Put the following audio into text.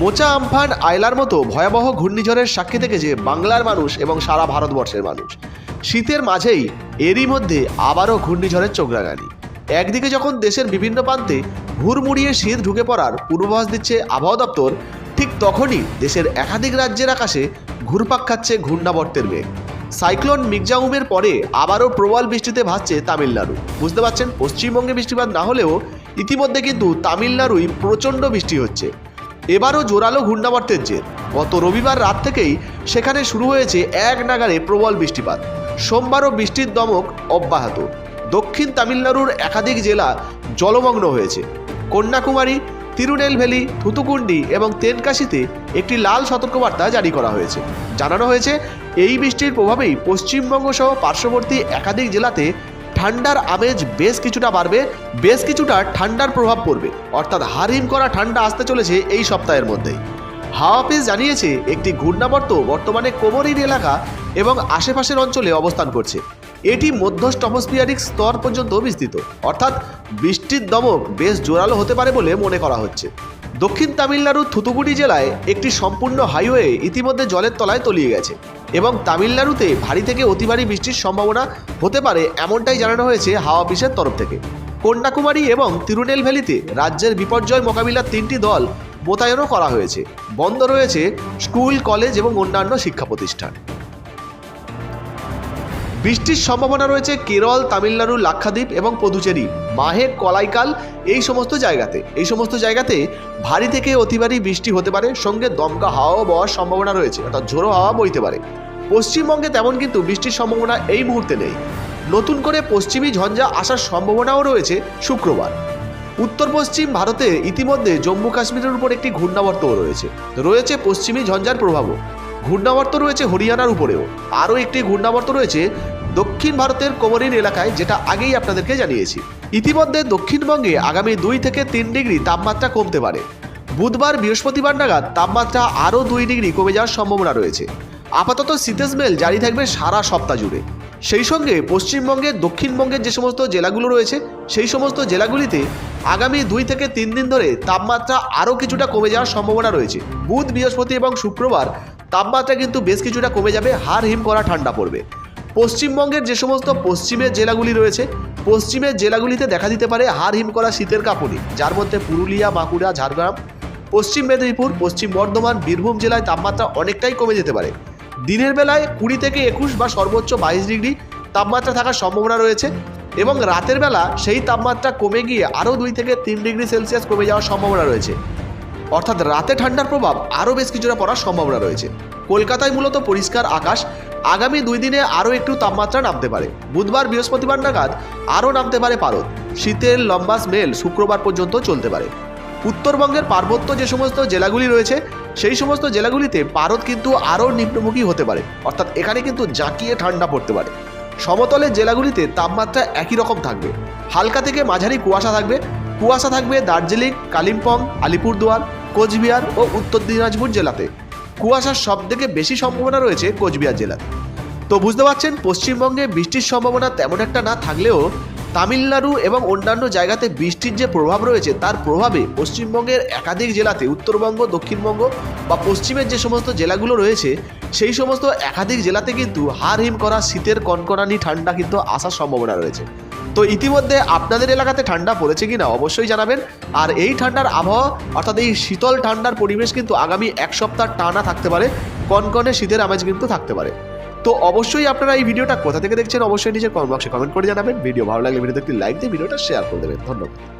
মোচা আমফান আয়লার মতো ভয়াবহ ঘূর্ণিঝড়ের সাক্ষী থেকেছে বাংলার মানুষ এবং সারা ভারতবর্ষের মানুষ। শীতের মাঝেই এরই মধ্যে আবারও ঘূর্ণিঝড়ের চোখরাগানি একদিকে যখন দেশের বিভিন্ন প্রান্তে হুড়মুড়িয়ে শীত ঢুকে পড়ার পূর্বাভাস দিচ্ছে আবহাওয়া দপ্তর, ঠিক তখনই দেশের একাধিক রাজ্যের আকাশে ঘুরপাক খাচ্ছে ঘূর্ণাবর্তের মেঘ। সাইক্লোন মিগজাউমের পরে আবারও প্রবল বৃষ্টিতে ভাসছে তামিলনাড়ু। বুঝতে পারছেন, পশ্চিমবঙ্গে বৃষ্টিপাত না হলেও ইতিমধ্যে কিন্তু তামিলনাড়ুই প্রচণ্ড বৃষ্টি হচ্ছে। এবারও জোরালো ঘূর্ণাবর্তের জের। গত রবিবার রাত থেকেই সেখানে শুরু হয়েছে এক নাগারে প্রবল বৃষ্টিপাত। সোমবারও বৃষ্টির দমক অব্যাহত। দক্ষিণ তামিলনাড়ুর একাধিক জেলা জলমগ্ন হয়েছে। কন্যাকুমারী, তিরুনেলভেলি, থুতুকুন্ডি এবং তেনকাশিতে একটি লাল সতর্কবার্তা জারি করা হয়েছে। জানানো হয়েছে, এই বৃষ্টির প্রভাবেই পশ্চিমবঙ্গ সহ পার্শ্ববর্তী একাধিক জেলাতে ঠান্ডার আমেজ বেশ কিছুটা বাড়বে, বেশ কিছুটা ঠান্ডার প্রভাব পড়বে। অর্থাৎ হারহিম করা ঠান্ডা আসতে চলেছে এই সপ্তাহের মধ্যেই হাওয়া অফিস জানিয়েছে, একটি ঘূর্ণাবর্ত বর্তমানে কোমরিন এলাকা এবং আশেপাশের অঞ্চলে অবস্থান করছে। এটি মধ্য টপোস্ফিয়ারিক স্তর পর্যন্ত বিস্তৃত। অর্থাৎ বৃষ্টির দমক বেশ জোরালো হতে পারে বলে মনে করা হচ্ছে। দক্ষিণ তামিলনাড়ুর থুতুকুডি জেলায় একটি সম্পূর্ণ হাইওয়ে ইতিমধ্যে জলের তলায় তলিয়ে গেছে। এবং তামিলনাড়ুতে ভারী থেকে অতি ভারী বৃষ্টির সম্ভাবনা হতে পারে, এমনটাই জানানো হয়েছে হাওয়া অফিসের তরফ থেকে। কন্যাকুমারী এবং তিরুনেলভ্যালিতে রাজ্যের বিপর্যয় মোকাবিলার তিনটি দল মোতায়েনও করা হয়েছে। বন্ধ রয়েছে স্কুল, কলেজ এবং অন্যান্য শিক্ষা প্রতিষ্ঠান বৃষ্টির সম্ভাবনা রয়েছে কেরল, তামিলনাড়ু, লাক্ষাদ্বীপ এবং পদুচেরি। মাহে কলাইকাল, এই সমস্ত জায়গাতে। এই সমস্ত জায়গাতে ভারী থেকে অতি ভারী বৃষ্টি হতে পারে, সঙ্গে দমকা হাওয়াও বওয়ার সম্ভাবনা রয়েছে, অর্থাৎ ঝোড়ো হাওয়া বইতে পারে। পশ্চিমবঙ্গে তেমন কিন্তু বৃষ্টির সম্ভাবনা এই মুহূর্তে নেই। নতুন করে পশ্চিমী ঝঞ্ঝা আসার সম্ভাবনাও রয়েছে শুক্রবার। উত্তর পশ্চিম ভারতে ইতিমধ্যে জম্মু কাশ্মীরের উপর একটি ঘূর্ণাবর্তও রয়েছে। রয়েছে পশ্চিমী ঝঞ্ঝার প্রভাবও। ঘূর্ণাবর্ত রয়েছে হরিয়ানার উপরেও। আরও একটি ঘূর্ণাবর্ত রয়েছে দক্ষিণ ভারতের কোমরিন এলাকায়, যেটা আগেই আপনাদেরকে জানিয়েছি। ইতিমধ্যে দক্ষিণবঙ্গে আগামী দুই থেকে তিন ডিগ্রি তাপমাত্রা কমতে পারে। বুধবার বৃহস্পতিবার নাগাদ তাপমাত্রা আরও দুই ডিগ্রি কমে যাওয়ার সম্ভাবনা রয়েছে। আপাতত শীতের স্মেল জারি থাকবে সারা সপ্তাহ জুড়ে। সেই সঙ্গে পশ্চিমবঙ্গের দক্ষিণবঙ্গের যে সমস্ত জেলাগুলো রয়েছে, সেই সমস্ত জেলাগুলিতে আগামী দুই থেকে তিন দিন ধরে তাপমাত্রা আরও কিছুটা কমে যাওয়ার সম্ভাবনা রয়েছে। বুধ, বৃহস্পতি এবং শুক্রবার তাপমাত্রা কিন্তু বেশ কিছুটা কমে যাবে হার হিম করা ঠান্ডা পড়বে। পশ্চিমবঙ্গের যে সমস্ত পশ্চিমের জেলাগুলি রয়েছে, পশ্চিমের জেলাগুলিতে দেখা দিতে পারে হার হিম করা শীতের কাঁপুনি যার মধ্যে পুরুলিয়া, বাঁকুড়া, ঝাড়গ্রাম, পশ্চিম মেদিনীপুর, পশ্চিম বর্ধমান, বীরভূম জেলায় তাপমাত্রা অনেকটাই কমে যেতে পারে। দিনের বেলায় কুড়ি থেকে একুশ বা সর্বোচ্চ বাইশ ডিগ্রি তাপমাত্রা থাকার সম্ভাবনা রয়েছে এবং রাতের বেলা সেই তাপমাত্রা কমে গিয়ে আরও দুই থেকে তিন ডিগ্রি সেলসিয়াস কমে যাওয়ার সম্ভাবনা রয়েছে। অর্থাৎ রাতে ঠান্ডার প্রভাব আরও বেশ কিছুটা পড়ার সম্ভাবনা রয়েছে। কলকাতায় মূলত পরিষ্কার আকাশ আগামী দুই দিনে আরও একটু তাপমাত্রা নামতে পারে। বুধবার বৃহস্পতিবার নাগাদ আরও নামতে পারে পারদ। শীতের লম্বা স্মেল শুক্রবার পর্যন্ত চলতে পারে। উত্তরবঙ্গের পার্বত্য যে সমস্ত জেলাগুলি রয়েছে, সেই সমস্ত জেলাগুলিতে পারদ কিন্তু আরও নিম্নমুখী হতে পারে। অর্থাৎ এখানে কিন্তু জাঁকিয়ে ঠান্ডা পড়তে পারে। সমতলের জেলাগুলিতে তাপমাত্রা একই রকম থাকবে। হালকা থেকে মাঝারি কুয়াশা থাকবে। কুয়াশা থাকবে দার্জিলিং, কালিম্পং, আলিপুরদুয়ার, কোচবিহার ও উত্তর দিনাজপুর জেলাতে। কুয়াশার সব থেকে বেশি সম্ভাবনা রয়েছে কোচবিহার জেলাতে। তো বুঝতে পারছেন, পশ্চিমবঙ্গে বৃষ্টির সম্ভাবনা তেমন একটা না থাকলেও তামিলনাড়ু এবং অন্যান্য জায়গাতে বৃষ্টির যে প্রভাব রয়েছে, তার প্রভাবে পশ্চিমবঙ্গের একাধিক জেলাতে, উত্তরবঙ্গ, দক্ষিণবঙ্গ বা পশ্চিমের যে সমস্ত জেলাগুলো রয়েছে, সেই সমস্ত একাধিক জেলাতে কিন্তু হার হিম করা, শীতের কনকনানি, ঠান্ডা কিন্তু আসার সম্ভাবনা রয়েছে। তো ইতিমধ্যে আপনাদের এলাকাতে ঠান্ডা পড়েছে কি না অবশ্যই জানাবেন। আর এই ঠান্ডার আবহাওয়া, অর্থাৎ এই শীতল ঠান্ডার পরিবেশ কিন্তু আগামী এক সপ্তাহ টানা থাকতে পারে, কনকনে শীতের আমেজ কিন্তু থাকতে পারে। তো অবশ্যই আপনারা এই ভিডিওটা কোথা থেকে দেখছেন অবশ্যই নিজের কমেন্ট বক্সে কমেন্ট করে জানাবেন। ভিডিও ভালো লাগলে ভিডিওতে একটি লাইক দিয়ে ভিডিওটা শেয়ার করে দেবেন। ধন্যবাদ।